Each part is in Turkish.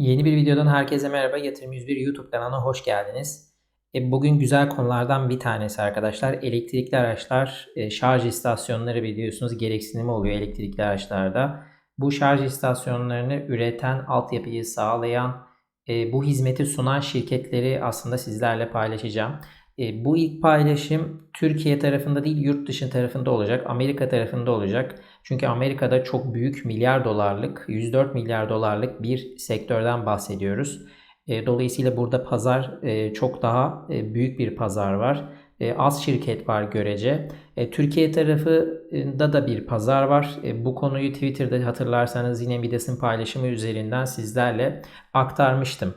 Yeni bir videodan herkese merhaba. Yatırım 101 YouTube kanalına hoş geldiniz. E, bugün güzel konulardan bir tanesi arkadaşlar. Elektrikli araçlar, e, şarj istasyonları biliyorsunuz gereksinimi oluyor elektrikli araçlarda. Bu şarj istasyonlarını üreten, altyapıyı sağlayan, e, bu hizmeti sunan şirketleri aslında sizlerle paylaşacağım. E, bu ilk paylaşım Türkiye tarafında değil yurt dışı tarafında olacak. Amerika tarafında olacak. Çünkü Amerika'da çok büyük milyar dolarlık, 104 milyar dolarlık bir sektörden bahsediyoruz. E, dolayısıyla burada pazar e, çok daha büyük bir pazar var. Az şirket var görece. Türkiye tarafında da bir pazar var. Bu konuyu Twitter'da hatırlarsanız yine Midas'ın paylaşımı üzerinden sizlerle aktarmıştım.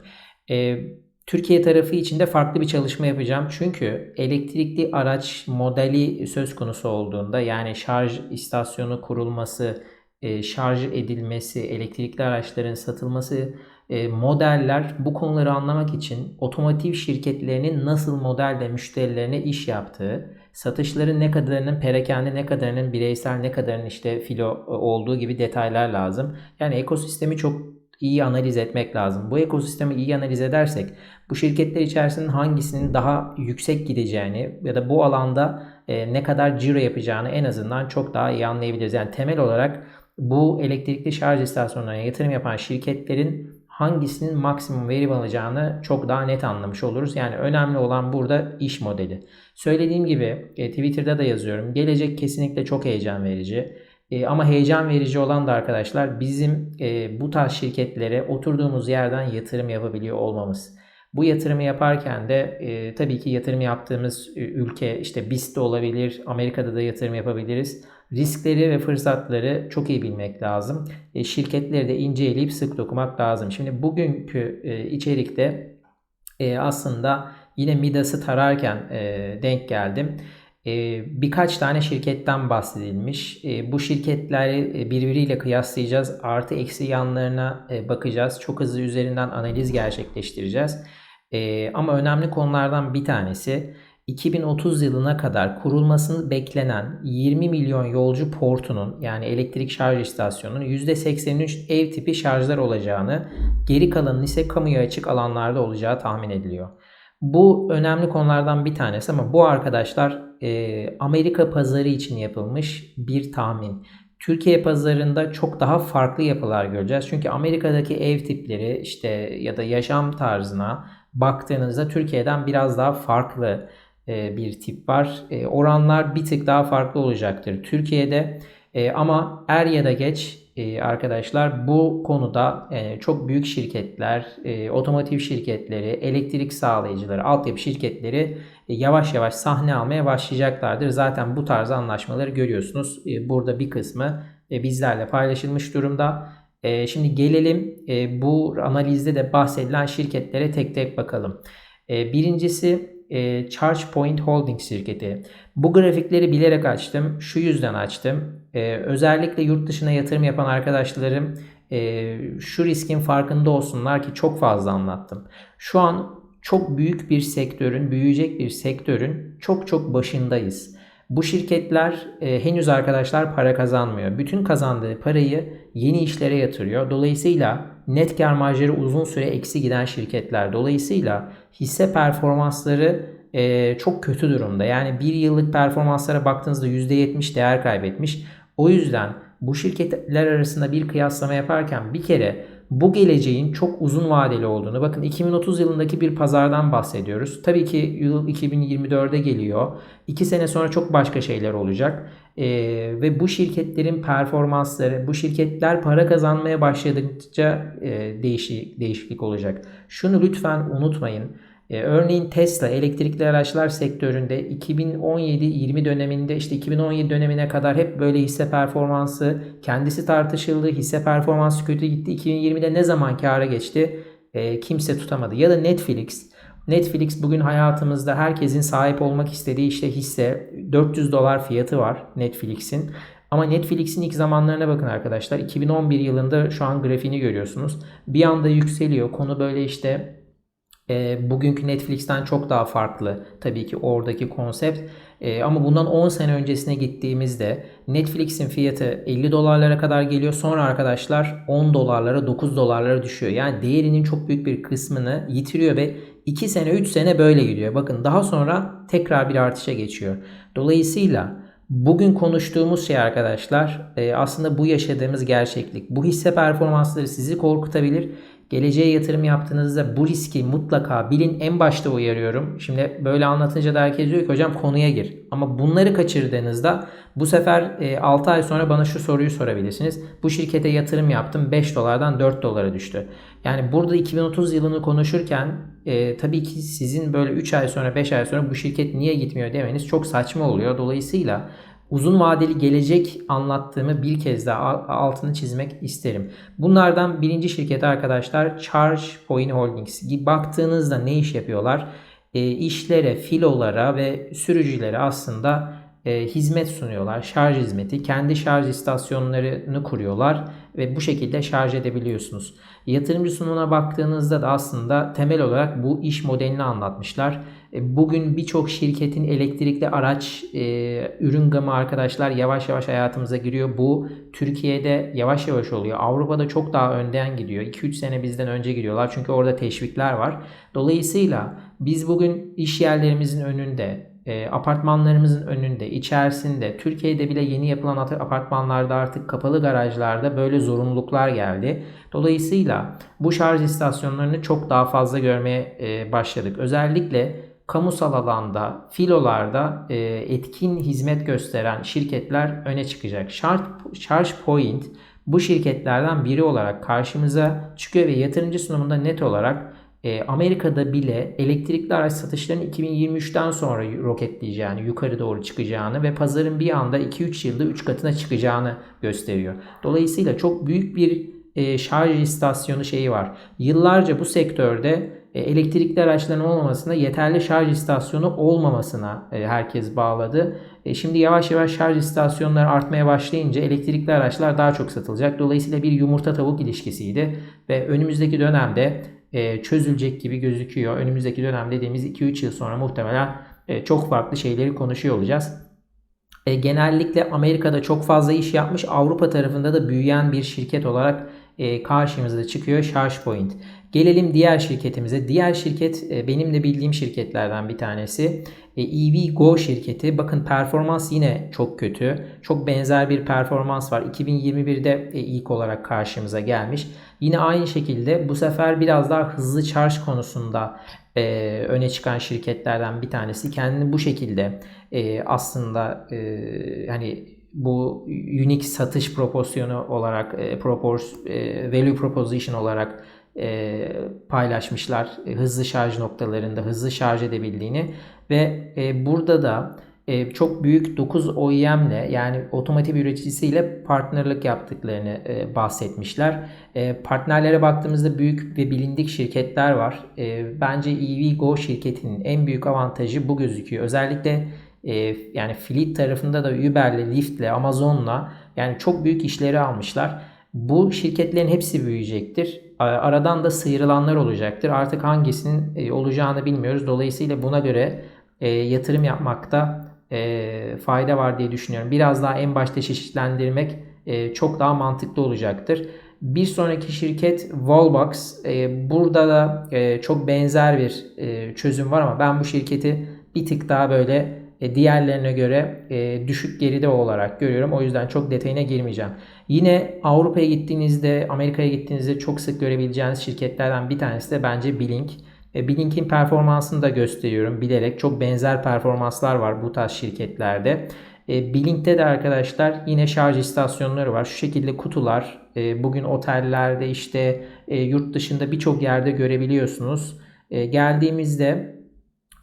Türkiye tarafı için de farklı bir çalışma yapacağım. Çünkü elektrikli araç modeli söz konusu olduğunda yani şarj istasyonu kurulması, e, şarj edilmesi, elektrikli araçların satılması e, modeller bu konuları anlamak için otomotiv şirketlerinin nasıl modelde müşterilerine iş yaptığı, satışların ne kadarının perakende, ne kadarının bireysel, ne kadarının işte filo olduğu gibi detaylar lazım. Yani ekosistemi çok iyi analiz etmek lazım. Bu ekosistemi iyi analiz edersek bu şirketler içerisinde hangisinin daha yüksek gideceğini ya da bu alanda e, ne kadar ciro yapacağını en azından çok daha iyi anlayabiliriz. Yani temel olarak bu elektrikli şarj istasyonlarına yatırım yapan şirketlerin hangisinin maksimum verim alacağını çok daha net anlamış oluruz. Yani önemli olan burada iş modeli. Söylediğim gibi e, Twitter'da da yazıyorum. Gelecek kesinlikle çok heyecan verici. E, ama heyecan verici olan da arkadaşlar bizim e, bu tarz şirketlere oturduğumuz yerden yatırım yapabiliyor olmamız. Bu yatırımı yaparken de e, tabii ki yatırım yaptığımız ülke işte BIST olabilir, Amerika'da da yatırım yapabiliriz. Riskleri ve fırsatları çok iyi bilmek lazım. E, şirketleri de inceleyip sık dokumak lazım. Şimdi bugünkü e, içerikte e, aslında yine Midas'ı tararken e, denk geldim. Birkaç tane şirketten bahsedilmiş. Bu şirketleri e, birbiriyle kıyaslayacağız. Artı eksi yanlarına e, bakacağız. Çok hızlı üzerinden analiz gerçekleştireceğiz. Ama önemli konulardan bir tanesi 2030 yılına kadar kurulmasını beklenen 20 milyon yolcu portunun yani elektrik şarj istasyonunun %83 ev tipi şarjlar olacağını, geri kalanın ise kamuya açık alanlarda olacağı tahmin ediliyor. Bu önemli konulardan bir tanesi ama bu arkadaşlar e, Amerika pazarı için yapılmış bir tahmin. Türkiye pazarında çok daha farklı yapılar göreceğiz. Çünkü Amerika'daki ev tipleri işte ya da yaşam tarzına baktığınızda Türkiye'den biraz daha farklı e, bir tip var. E, oranlar bir tık daha farklı olacaktır Türkiye'de. E, ama er ya da geç e, arkadaşlar bu konuda e, çok büyük şirketler, e, otomotiv şirketleri, elektrik sağlayıcıları, altyapı şirketleri yavaş yavaş sahne almaya başlayacaklardır. Zaten bu tarz anlaşmaları görüyorsunuz. Burada bir kısmı bizlerle paylaşılmış durumda. Şimdi gelelim bu analizde de bahsedilen şirketlere tek tek bakalım. Birincisi e, ChargePoint Holding şirketi. Bu grafikleri bilerek açtım. Şu yüzden açtım. E, özellikle yurt dışına yatırım yapan arkadaşlarım e, şu riskin farkında olsunlar ki çok fazla anlattım. Şu an çok büyük bir sektörün, büyüyecek bir sektörün çok çok başındayız. Bu şirketler e, henüz arkadaşlar para kazanmıyor. Bütün kazandığı parayı yeni işlere yatırıyor. Dolayısıyla net kar marjları uzun süre eksi giden şirketler. Dolayısıyla hisse performansları e, çok kötü durumda. Yani bir yıllık performanslara baktığınızda %70 değer kaybetmiş. O yüzden bu şirketler arasında bir kıyaslama yaparken bir kere bu geleceğin çok uzun vadeli olduğunu bakın 2030 yılındaki bir pazardan bahsediyoruz. Tabii ki yıl 2024'e geliyor. 2 sene sonra çok başka şeyler olacak. Ee, ve bu şirketlerin performansları, bu şirketler para kazanmaya başladıkça e, değişik, değişiklik olacak. Şunu lütfen unutmayın. Ee, örneğin Tesla elektrikli araçlar sektöründe 2017-20 döneminde işte 2017 dönemine kadar hep böyle hisse performansı kendisi tartışıldı. Hisse performansı kötü gitti. 2020'de ne zaman kâra geçti? E, kimse tutamadı. Ya da Netflix. Netflix bugün hayatımızda herkesin sahip olmak istediği işte hisse 400 dolar fiyatı var Netflix'in. Ama Netflix'in ilk zamanlarına bakın arkadaşlar. 2011 yılında şu an grafiğini görüyorsunuz. Bir anda yükseliyor. Konu böyle işte E, bugünkü Netflix'ten çok daha farklı tabii ki oradaki konsept. E, ama bundan 10 sene öncesine gittiğimizde Netflix'in fiyatı 50 dolarlara kadar geliyor. Sonra arkadaşlar 10 dolarlara 9 dolarlara düşüyor. Yani değerinin çok büyük bir kısmını yitiriyor ve 2 sene 3 sene böyle gidiyor. Bakın daha sonra tekrar bir artışa geçiyor. Dolayısıyla Bugün konuştuğumuz şey arkadaşlar e, aslında bu yaşadığımız gerçeklik. Bu hisse performansları sizi korkutabilir Geleceğe yatırım yaptığınızda bu riski mutlaka bilin. En başta uyarıyorum. Şimdi böyle anlatınca da herkes diyor ki hocam konuya gir. Ama bunları kaçırdığınızda bu sefer 6 e, ay sonra bana şu soruyu sorabilirsiniz. Bu şirkete yatırım yaptım 5 dolardan 4 dolara düştü. Yani burada 2030 yılını konuşurken e, tabii ki sizin böyle 3 ay sonra 5 ay sonra bu şirket niye gitmiyor demeniz çok saçma oluyor. Dolayısıyla uzun vadeli gelecek anlattığımı bir kez daha altını çizmek isterim. Bunlardan birinci şirket arkadaşlar Charge Point Holdings. Baktığınızda ne iş yapıyorlar? E, işlere, filolara ve sürücülere aslında e, hizmet sunuyorlar. Şarj hizmeti. Kendi şarj istasyonlarını kuruyorlar ve bu şekilde şarj edebiliyorsunuz. Yatırımcı sunumuna baktığınızda da aslında temel olarak bu iş modelini anlatmışlar. E, bugün birçok şirketin elektrikli araç e, ürün gamı arkadaşlar yavaş yavaş hayatımıza giriyor. Bu Türkiye'de yavaş yavaş oluyor. Avrupa'da çok daha önden gidiyor. 2-3 sene bizden önce giriyorlar. Çünkü orada teşvikler var. Dolayısıyla biz bugün iş yerlerimizin önünde e, apartmanlarımızın önünde, içerisinde, Türkiye'de bile yeni yapılan apartmanlarda artık kapalı garajlarda böyle zorunluluklar geldi. Dolayısıyla bu şarj istasyonlarını çok daha fazla görmeye e, başladık. Özellikle kamusal alanda, filolarda e, etkin hizmet gösteren şirketler öne çıkacak. Charge, Charge Point bu şirketlerden biri olarak karşımıza çıkıyor ve yatırımcı sunumunda net olarak e, Amerika'da bile elektrikli araç satışlarının 2023'ten sonra roketleyeceğini, yukarı doğru çıkacağını ve pazarın bir anda 2-3 yılda 3 katına çıkacağını gösteriyor. Dolayısıyla çok büyük bir e, şarj istasyonu şeyi var. Yıllarca bu sektörde e, elektrikli araçların olmamasına, yeterli şarj istasyonu olmamasına e, herkes bağladı. Şimdi yavaş yavaş şarj istasyonları artmaya başlayınca elektrikli araçlar daha çok satılacak. Dolayısıyla bir yumurta tavuk ilişkisiydi ve önümüzdeki dönemde e, çözülecek gibi gözüküyor. Önümüzdeki dönem dediğimiz 2-3 yıl sonra muhtemelen e, çok farklı şeyleri konuşuyor olacağız. E, genellikle Amerika'da çok fazla iş yapmış, Avrupa tarafında da büyüyen bir şirket olarak karşımıza çıkıyor ChargePoint. Gelelim diğer şirketimize. Diğer şirket benim de bildiğim şirketlerden bir tanesi. EVgo şirketi. Bakın performans yine çok kötü. Çok benzer bir performans var. 2021'de ilk olarak karşımıza gelmiş. Yine aynı şekilde bu sefer biraz daha hızlı charge konusunda e, öne çıkan şirketlerden bir tanesi. Kendini bu şekilde e, aslında e, hani bu unique satış proporsiyonu olarak e, propors, e, value proposition olarak e, paylaşmışlar. E, hızlı şarj noktalarında hızlı şarj edebildiğini ve e, burada da e, çok büyük 9 OEM'le yani otomotiv üreticisiyle partnerlik yaptıklarını e, bahsetmişler. E, partnerlere baktığımızda büyük ve bilindik şirketler var. E, bence EVgo şirketinin en büyük avantajı bu gözüküyor. Özellikle e, yani fleet tarafında da Uber'le, Lyft'le, Amazon'la yani çok büyük işleri almışlar. Bu şirketlerin hepsi büyüyecektir. Aradan da sıyrılanlar olacaktır. Artık hangisinin e, olacağını bilmiyoruz. Dolayısıyla buna göre e, yatırım yapmakta e, fayda var diye düşünüyorum. Biraz daha en başta çeşitlendirmek e, çok daha mantıklı olacaktır. Bir sonraki şirket Wallbox. E, burada da e, çok benzer bir e, çözüm var ama ben bu şirketi bir tık daha böyle e, diğerlerine göre e, düşük geride olarak görüyorum. O yüzden çok detayına girmeyeceğim. Yine Avrupa'ya gittiğinizde, Amerika'ya gittiğinizde çok sık görebileceğiniz şirketlerden bir tanesi de bence Blink. E, Blink'in performansını da gösteriyorum bilerek. Çok benzer performanslar var bu tarz şirketlerde. E, Blink'te de arkadaşlar yine şarj istasyonları var. Şu şekilde kutular. E, bugün otellerde işte yurt dışında birçok yerde görebiliyorsunuz. Geldiğimizde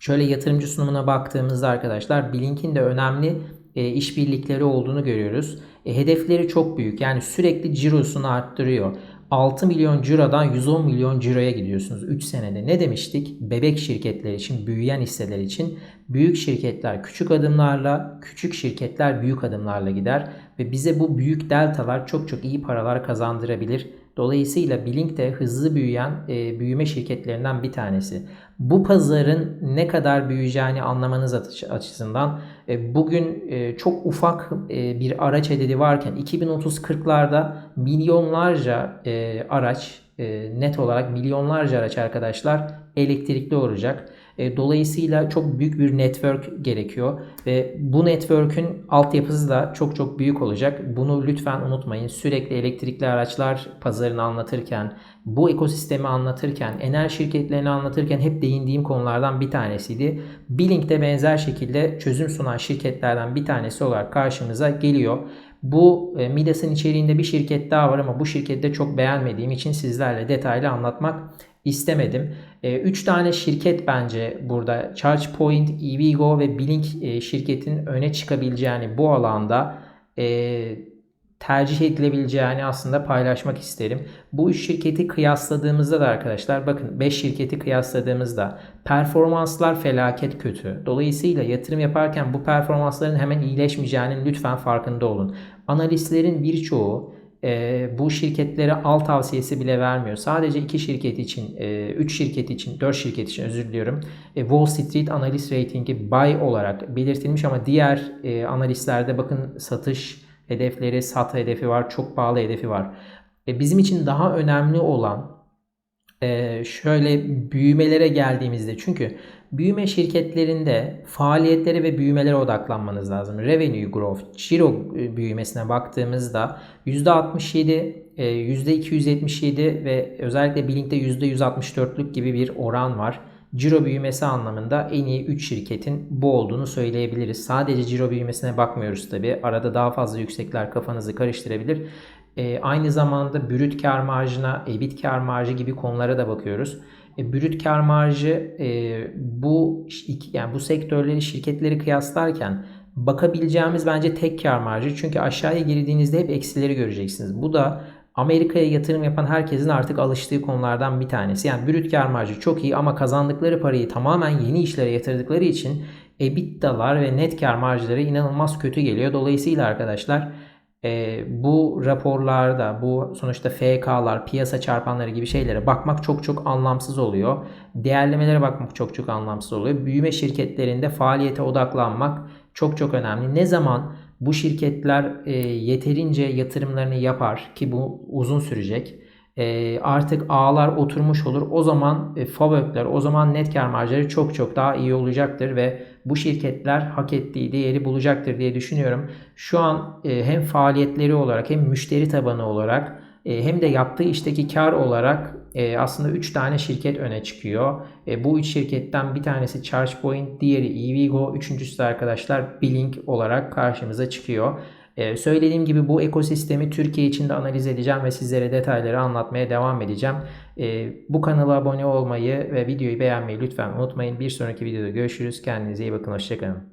şöyle yatırımcı sunumuna baktığımızda arkadaşlar Blink'in de önemli işbirlikleri olduğunu görüyoruz. Hedefleri çok büyük. Yani sürekli cirosunu arttırıyor. 6 milyon cirodan 110 milyon ciroya gidiyorsunuz 3 senede. Ne demiştik? Bebek şirketler için, büyüyen hisseler için büyük şirketler küçük adımlarla, küçük şirketler büyük adımlarla gider ve bize bu büyük deltalar çok çok iyi paralar kazandırabilir Dolayısıyla Blink de hızlı büyüyen e, büyüme şirketlerinden bir tanesi. Bu pazarın ne kadar büyüyeceğini anlamanız açısından e, bugün e, çok ufak e, bir araç ededi varken 2030-40'larda milyonlarca e, araç e, net olarak milyonlarca araç arkadaşlar elektrikli olacak. E, dolayısıyla çok büyük bir network gerekiyor ve bu network'ün altyapısı da çok çok büyük olacak. Bunu lütfen unutmayın. Sürekli elektrikli araçlar pazarını anlatırken, bu ekosistemi anlatırken, enerji şirketlerini anlatırken hep değindiğim konulardan bir tanesiydi. Blink de benzer şekilde çözüm sunan şirketlerden bir tanesi olarak karşımıza geliyor. Bu e, Midas'ın içeriğinde bir şirket daha var ama bu şirkette çok beğenmediğim için sizlerle detaylı anlatmak istemedim. 3 e, tane şirket bence burada ChargePoint, EVgo ve Blink e, şirketin öne çıkabileceğini bu alanda e, tercih edilebileceğini aslında paylaşmak isterim. Bu üç şirketi kıyasladığımızda da arkadaşlar bakın 5 şirketi kıyasladığımızda performanslar felaket kötü. Dolayısıyla yatırım yaparken bu performansların hemen iyileşmeyeceğinin lütfen farkında olun. Analistlerin birçoğu e, bu şirketlere al tavsiyesi bile vermiyor. Sadece iki şirket için, e, üç şirket için, dört şirket için özür diliyorum. E, Wall Street Analyst Rating'i buy olarak belirtilmiş ama diğer e, analistlerde bakın satış hedefleri, sat hedefi var, çok pahalı hedefi var. E, bizim için daha önemli olan e, şöyle büyümelere geldiğimizde çünkü büyüme şirketlerinde faaliyetlere ve büyümelere odaklanmanız lazım. Revenue growth, ciro büyümesine baktığımızda %67, %277 e, ve özellikle Blink'te %164'lük gibi bir oran var. Ciro büyümesi anlamında en iyi 3 şirketin bu olduğunu söyleyebiliriz. Sadece ciro büyümesine bakmıyoruz tabi. Arada daha fazla yüksekler kafanızı karıştırabilir. E, aynı zamanda brüt kar marjına, EBIT kar marjı gibi konulara da bakıyoruz. E, brüt kar marjı e, bu yani bu sektörleri şirketleri kıyaslarken bakabileceğimiz bence tek kar marjı. Çünkü aşağıya girdiğinizde hep eksileri göreceksiniz. Bu da Amerika'ya yatırım yapan herkesin artık alıştığı konulardan bir tanesi. Yani brüt kar marjı çok iyi ama kazandıkları parayı tamamen yeni işlere yatırdıkları için EBITDA'lar ve net kar marjları inanılmaz kötü geliyor. Dolayısıyla arkadaşlar e, bu raporlarda bu sonuçta FK'lar, piyasa çarpanları gibi şeylere bakmak çok çok anlamsız oluyor. Değerlemelere bakmak çok çok anlamsız oluyor. Büyüme şirketlerinde faaliyete odaklanmak çok çok önemli. Ne zaman bu şirketler e, yeterince yatırımlarını yapar ki bu uzun sürecek. E, artık ağlar oturmuş olur. O zaman e, FAVÖK'ler, o zaman net kar marjları çok çok daha iyi olacaktır ve bu şirketler hak ettiği değeri bulacaktır diye düşünüyorum. Şu an e, hem faaliyetleri olarak hem müşteri tabanı olarak e, hem de yaptığı işteki kar olarak e, aslında 3 tane şirket öne çıkıyor. Bu 3 şirketten bir tanesi ChargePoint, diğeri EVgo, üçüncüsü de arkadaşlar Blink olarak karşımıza çıkıyor. Ee, söylediğim gibi bu ekosistemi Türkiye içinde analiz edeceğim ve sizlere detayları anlatmaya devam edeceğim. Ee, bu kanala abone olmayı ve videoyu beğenmeyi lütfen unutmayın. Bir sonraki videoda görüşürüz. Kendinize iyi bakın. Hoşçakalın.